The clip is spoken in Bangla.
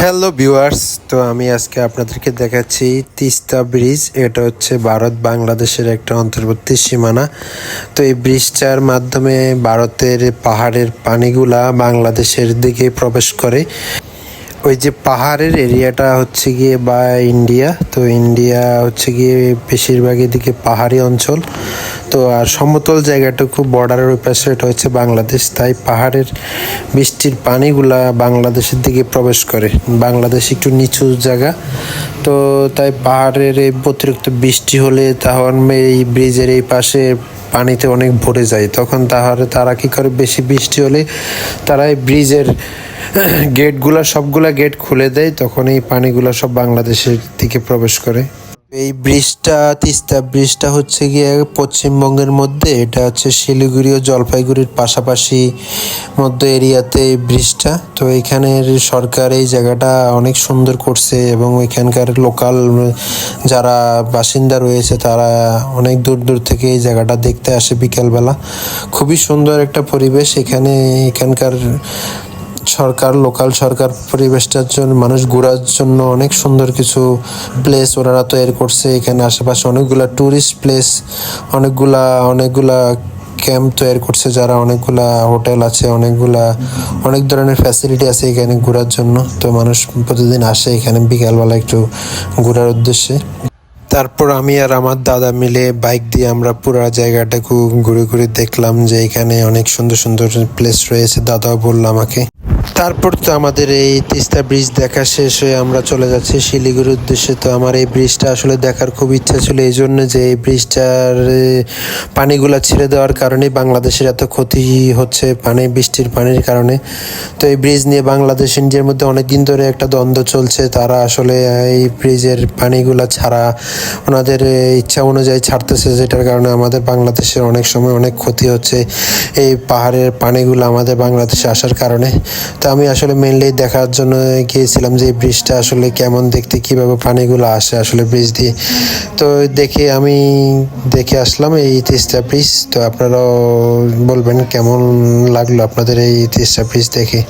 হ্যালো ভিউয়ার্স তো আমি আজকে আপনাদেরকে দেখাচ্ছি তিস্তা ব্রিজ। এটা হচ্ছে ভারত বাংলাদেশের একটা অন্তর্বর্তী সীমানা। তো এই ব্রিজটার মাধ্যমে ভারতের পাহাড়ের পানিগুলা বাংলাদেশের দিকে প্রবেশ করে। ওই যে পাহাড়ের এরিয়াটা হচ্ছে গিয়ে বা ইন্ডিয়া। তো ইন্ডিয়া হচ্ছে গিয়ে বেশিরভাগ এদিকে পাহাড়ি অঞ্চল। তো আর সমতল জায়গাটুকু বর্ডারের ওই পাশে এটা হচ্ছে বাংলাদেশ। তাই পাহাড়ের বৃষ্টির পানিগুলা বাংলাদেশের দিকে প্রবেশ করে। বাংলাদেশ একটু নিচু জায়গা। তো তাই পাহাড়ের এই অতিরিক্ত বৃষ্টি হলে তখন এই ব্রিজের এই পাশে পানিতে অনেক ভরে যায়। তখন তাহলে তারা কি করে বেশি বৃষ্টি হলে তারা এই ব্রিজের গেটগুলা সবগুলা গেট খুলে দেয়। তখন এই পানিগুলো সব বাংলাদেশের দিকে প্রবেশ করে। এই ব্রিজটা, তিস্তা ব্রিজটা হচ্ছে গিয়ে পশ্চিমবঙ্গের মধ্যে। এটা হচ্ছে শিলিগুড়ি ও জলপাইগুড়ির পাশাপাশি মধ্য এরিয়াতে এই ব্রিজটা। তো এখানের সরকার এই জায়গাটা অনেক সুন্দর করছে এবং এখানকার লোকাল যারা বাসিন্দা রয়েছে, তারা অনেক দূর দূর থেকে এই জায়গাটা দেখতে আসে বিকেলবেলা। খুবই সুন্দর একটা পরিবেশ এখানে, এখানকার সরকার লোকাল সরকার পরিবেশটার জন্য, মানুষ ঘোরার জন্য অনেক সুন্দর কিছু প্লেস ওনারা তৈরি করছে। এখানে আশেপাশে অনেকগুলা ট্যুরিস্ট প্লেস অনেকগুলা অনেকগুলা ক্যাম্প তৈরি করছে যারা অনেকগুলা হোটেল আছে, অনেকগুলা, অনেক ধরনের ফ্যাসিলিটি আছে এখানে ঘোরার জন্য। তো মানুষ প্রতিদিন আসে এখানে বিকালবেলা একটু ঘোরার উদ্দেশ্যে। তারপর আমি আর আমার দাদা মিলে বাইক দিয়ে আমরা পুরো জায়গাটাকে ঘুরে ঘুরে দেখলাম যে এখানে অনেক সুন্দর সুন্দর প্লেস রয়েছে। দাদাও বলল আমাকে তারপর তো আমাদের এই তিস্তা ব্রিজ দেখা শেষ হয়ে আমরা চলে যাচ্ছি শিলিগুড়ির উদ্দেশ্যে। তো আমার এই ব্রিজটা আসলে দেখার খুব ইচ্ছা ছিল, এই জন্য যে এই ব্রিজটার পানিগুলা ছেড়ে দেওয়ার কারণে বাংলাদেশের এত ক্ষতি হচ্ছে পানি, বৃষ্টির পানির কারণে। তো এই ব্রিজ নিয়ে বাংলাদেশ, ইন্ডিয়ার মধ্যে অনেক দিন ধরে একটা দ্বন্দ্ব চলছে। তারা আসলে এই ব্রিজের পানিগুলা ছাড়া ওনাদের ইচ্ছা অনুযায়ী ছাড়তেছে, যেটার কারণে আমাদের বাংলাদেশের অনেক সময় অনেক ক্ষতি হচ্ছে। এই পাহাড়ের পানিগুলো আমাদের বাংলাদেশে আসার কারণে। তো আমি আসলে মেনলি দেখার জন্য গিয়েছিলাম যে ব্রিজটা আসলে কেমন দেখতে, কীভাবে পানিগুলো আসে আসলে ব্রিজ দিয়ে। তো দেখে আমি দেখে আসলাম এই তিস্তা ব্রিজ তো আপনারাও বলবেন কেমন লাগল আপনাদের এই তিস্তা ব্রিজ দেখে।